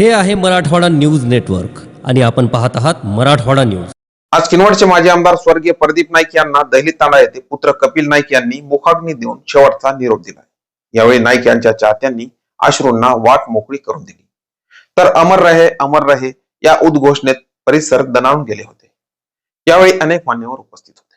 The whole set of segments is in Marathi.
हे आहे मराठवाडा न्यूज नेटवर्क आणि आपण पाहत आहात मराठवाडा न्यूज. आज किनवटचे माजी आमदार स्वर्गीय प्रदीप नाईक यांना दहली तांडा येथे पुत्र कपिल नाईक यांनी मुखाग्नी देऊन शेवटचा निरोप दिला यावेळी नाईक यांच्या चाहत्यांनी अश्रूंना वाट मोकळी करून दिली. तर अमर रहे अमर रहे या उद्घोषणेत परिसर दणावून गेले होते. यावेळी अनेक मान्यवर उपस्थित होते.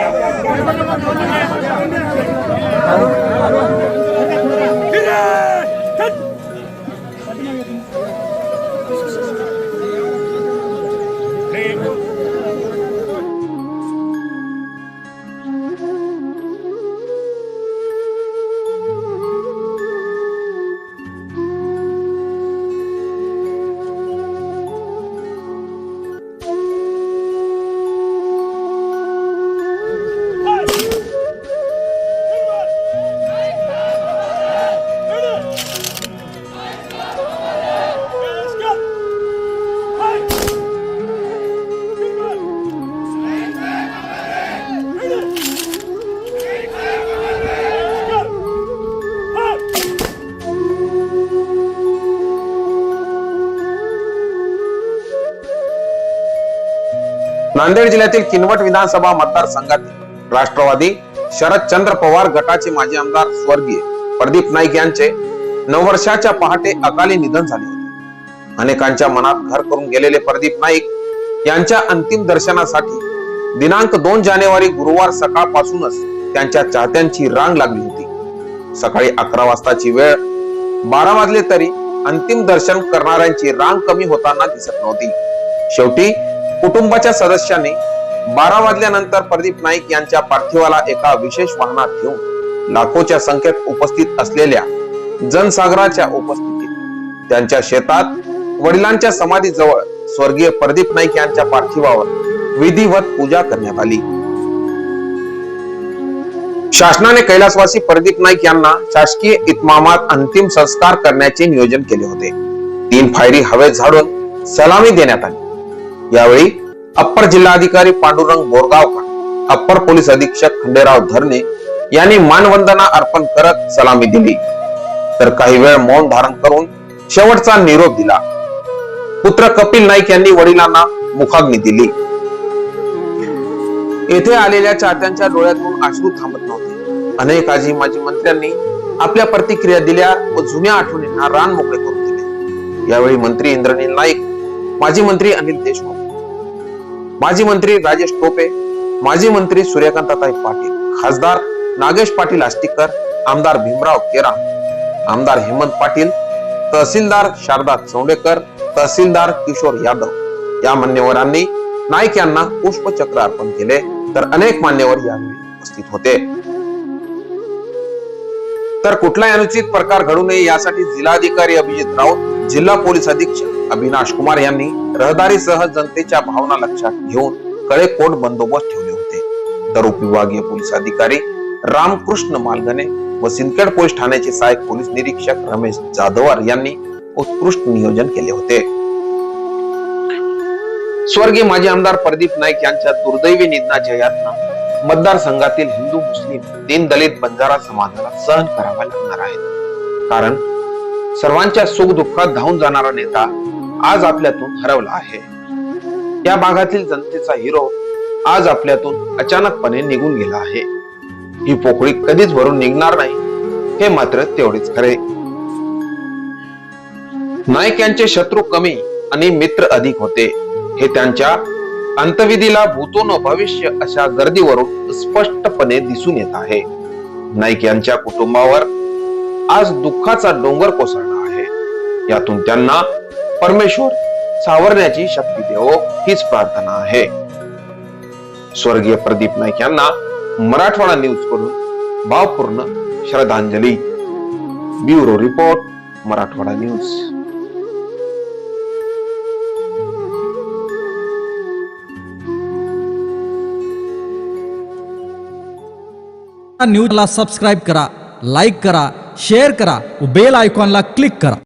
नांदेड जिल्ह्यातील किनवट विधानसभा मतदारसंघातील राष्ट्रवादी शरदचंद्र पवार गटाचे माजी आमदार स्वर्गीय प्रदीप नाईक यांचे नऊ वर्षाच्या पहाटे अकाली निधन झाले होते. अनेकांच्या मनात घर करून गेलेले प्रदीप नाईक यांच्या अंतिम दर्शनासाठी दिनांक दोन जानेवारी गुरुवार सकाळपासूनच त्यांच्या चाहत्यांची रांग लागली होती. सकाळी अकरा वाजताची वेळ बारा वाजले तरी अंतिम दर्शन करणाऱ्यांची रांग कमी होताना दिसत नव्हती. शेवटी कुटुंबाच्या सदस्यांनी बारा वाजल्यानंतर प्रदीप नाईक यांच्या पार्थिवाला एका विशेष वाहनात घेऊन लाखोच्या संख्येत उपस्थित असलेल्या जनसागराच्या उपस्थितीत त्यांच्या शेतात वडिलांच्या समाधीजवळ स्वर्गीय प्रदीप नाईक यांच्या पार्थिवावर विधिवत पूजा करण्यात आली. शासनाने कैलासवासी प्रदीप नाईक यांना शासकीय इतमामात अंतिम संस्कार करण्याचे नियोजन केले होते. तीन फायरी हवेत झाडून सलामी देण्यात आली. यावेळी अप्पर जिल्हाधिकारी पांडुरंग बोरगावकर अप्पर पोलीस अधीक्षक खंडेराव धरणे यांनी मानवंदना अर्पण करत सलामी दिली. तर काही वेळ मौन धारण करून शेवटचा निरोप दिला. पुत्र कपिल नाईक यांनी वडिलांना मुखाग्नी दिली. येथे आलेल्या चाहत्यांच्या डोळ्यातून अश्रू थांबत नव्हते. अनेक आजी माजी मंत्र्यांनी आपल्या प्रतिक्रिया दिल्या व जुन्या आठवणींना रान मोकळे करून दिले. यावेळी मंत्री इंद्रनील नाईक माजी मंत्री अनिल देशमुख माजी मंत्री राजेश टोपे माजी मंत्री सूर्यकांताताई पाटील खासदार नागेश पाटील आष्टीकर आमदार भीमराव केरा आमदार हेमंत पाटील तहसीलदार शारदा चौंडेकर तहसीलदार किशोर यादव या मान्यवरांनी नाईक यांना पुष्पचक्र अर्पण केले तर अनेक मान्यवर यावेळी उपस्थित होते. तर कुठलाही अनुचित प्रकार घडू नये यासाठी जिल्हाधिकारी अभिजित राऊत जिल्हा पोलीस अधीक्षक अविनाश कुमार यांनी रहदारीसह जनतेच्या भावना लक्षात घेऊन कडेकोट बंदोबस्त ठेवले होते. तर उपविभागीय पोलीस अधिकारी रामकृष्ण मालगणे व सिंदखेड पोलीस ठाण्याचे सहाय्यक पोलीस निरीक्षक रमेश जाधवर यांनी उत्कृष्ट नियोजन केले होते. स्वर्गीय माजी आमदार प्रदीप नाईक यांच्या दुर्दैवी निधनाच्या यातना मतदारसंघातील हिंदू मुस्लिम दीन दलित बंजारा समाजाला सहन कराव्या लागणार आहेत. कारण सर्वांच्या सुख दुःखात धावून जाणारा नेता आज आपल्यातून हरवला आहे. या भागातील जनतेचा हिरो आज आपल्यातून अचानकपणे निघून गेला आहे. ही पोकळी कधीच भरून निघणार नाही हे मात्र तेवढेच खरे. नाईक यांचे शत्रू कमी आणि मित्र अधिक होते. हे त्यांच्या अंतविधीला भूतो न भविष्य अशा गर्दीवरून स्पष्टपणे दिसून येत आहे. नाईक यांच्या कुटुंबावर आज दुःखाचा डोंगर कोसळला आहे. यातून त्यांना परमेश्वर सावरण्याची शक्ती देव हीच प्रार्थना आहे. स्वर्गीय प्रदीप नाईक यांना मराठवाडा न्यूजकडून भावपूर्ण श्रद्धांजली. Bureau report Marathwada news. न्यूजला सबस्क्राईब करा लाईक करा शेअर करा व बेल आयकॉनला क्लिक करा.